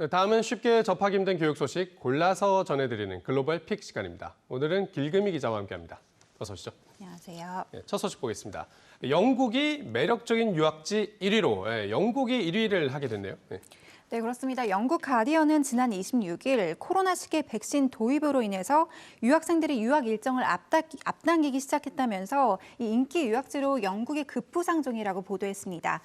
네, 다음은 쉽게 접하기 힘든 교육 소식 골라서 전해드리는 글로벌 픽 시간입니다. 오늘은 길금희 기자와 함께합니다. 어서 오시죠. 안녕하세요. 네, 첫 소식 보겠습니다. 영국이 매력적인 유학지 1위로 예, 영국이 1위를 하게 됐네요. 네. 네, 그렇습니다. 영국 가디언은 지난 26일 코로나 시기의 백신 도입으로 인해서 유학생들이 유학 일정을 앞당, 앞당기기 시작했다면서 이 인기 유학지로 영국이 급부상 중이라고 보도했습니다.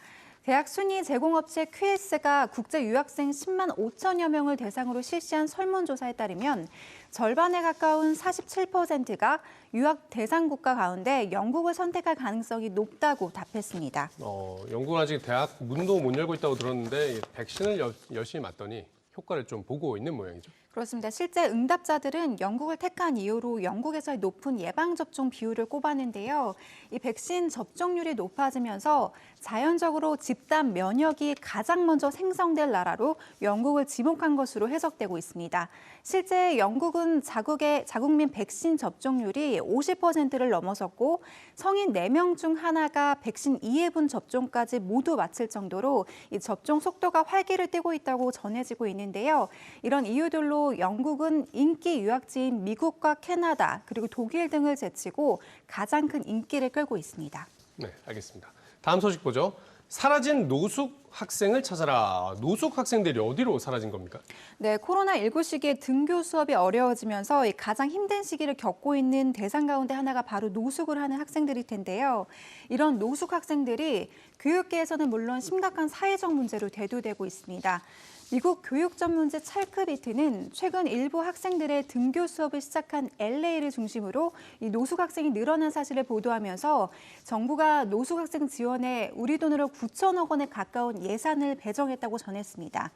대학 순위 제공업체 QS가 국제 유학생 10만 5천여 명을 대상으로 실시한 설문조사에 따르면 절반에 가까운 47%가 유학 대상 국가 가운데 영국을 선택할 가능성이 높다고 답했습니다. 어, 영국은 아직 대학 문도 못 열고 있다고 들었는데 이 백신을 여- 열심히 맞더니 효과를 좀 보고 있는 모양이죠. 그렇습니다. 실제 응답자들은 영국을 택한 이유로 영국에서의 높은 예방접종 비율을 꼽았는데요. 이 백신 접종률이 높아지면서 자연적으로 집단 면역이 가장 먼저 생성될 나라로 영국을 지목한 것으로 해석되고 있습니다. 실제 영국은 자국의 자국민 백신 접종률이 50%를 넘어섰고 성인 4명 중 하나가 백신 2회분 접종까지 모두 마칠 정도로 이 접종 속도가 활기를 띠고 있다고 전해지고 있는데요. 이런 이유들로 영국은 인기 유학지인 미국과 캐나다 그리고 독일 등을 제치고 가장 큰 인기를 끌고 있습니다. 네, 알겠습니다. 다음 소식 보죠. 사라진 노숙 학생을 찾아라. 노숙 학생들이 어디로 사라진 겁니까? 네, 코로나19 시기에 등교 수업이 어려워지면서 이 가장 힘든 시기를 겪고 있는 대상 가운데 하나가 바로 노숙을 하는 학생들일 텐데요. 이런 노숙 학생들이 교육계에서는 물론 심각한 사회적 문제로 대두되고 있습니다. 미국 교육 전문지 찰크비트는 최근 일부 학생들의 등교 수업을 시작한 LA를 중심으로 이 노숙 학생이 늘어난 사실을 보도하면서 정부가 노숙 학생 지원에 우리 돈으로 9천억 원에 가까운 예산을 배정했다고 전했습니다.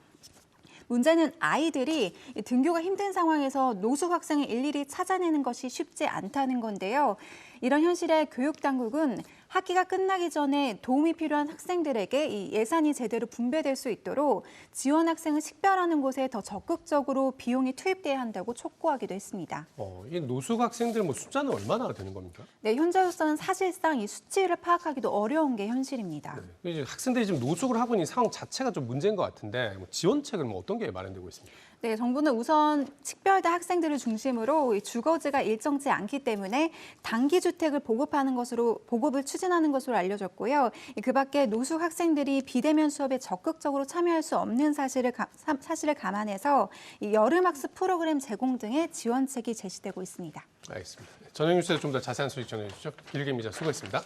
문제는 아이들이 이 등교가 힘든 상황에서 노숙 학생을 일일이 찾아내는 것이 쉽지 않다는 건데요. 이런 현실에 교육 당국은 학기가 끝나기 전에 도움이 필요한 학생들에게 이 예산이 제대로 분배될 수 있도록 지원 학생을 식별하는 곳에 더 적극적으로 비용이 투입돼야 한다고 촉구하기도 했습니다. 어, 이 노숙 학생들 뭐 숫자는 얼마나 되는 겁니까? 네, 현재로서는 사실상 이 수치를 파악하기도 어려운 게 현실입니다. 네. 이제 학생들이 지금 노숙을 하고 있는 상황 자체가 좀 문제인 것 같은데 뭐 지원책은 뭐 어떤 게 마련되고 있습니까? 네, 정부는 우선 식별대 학생들을 중심으로 이 주거지가 일정치 않기 때문에 단기 주택을 보급하는 것으로 보급을 추진하는 것으로 알려졌고요. 이 그밖에 노숙 학생들이 비대면 수업에 적극적으로 참여할 수 없는 사실을 사실을 감안해서 이 여름 학습 프로그램 제공 등의 지원책이 제시되고 있습니다. 알겠습니다. 네, 저녁 뉴스에 좀 더 자세한 소식 전해주시죠. 길게 기자 수고했습니다.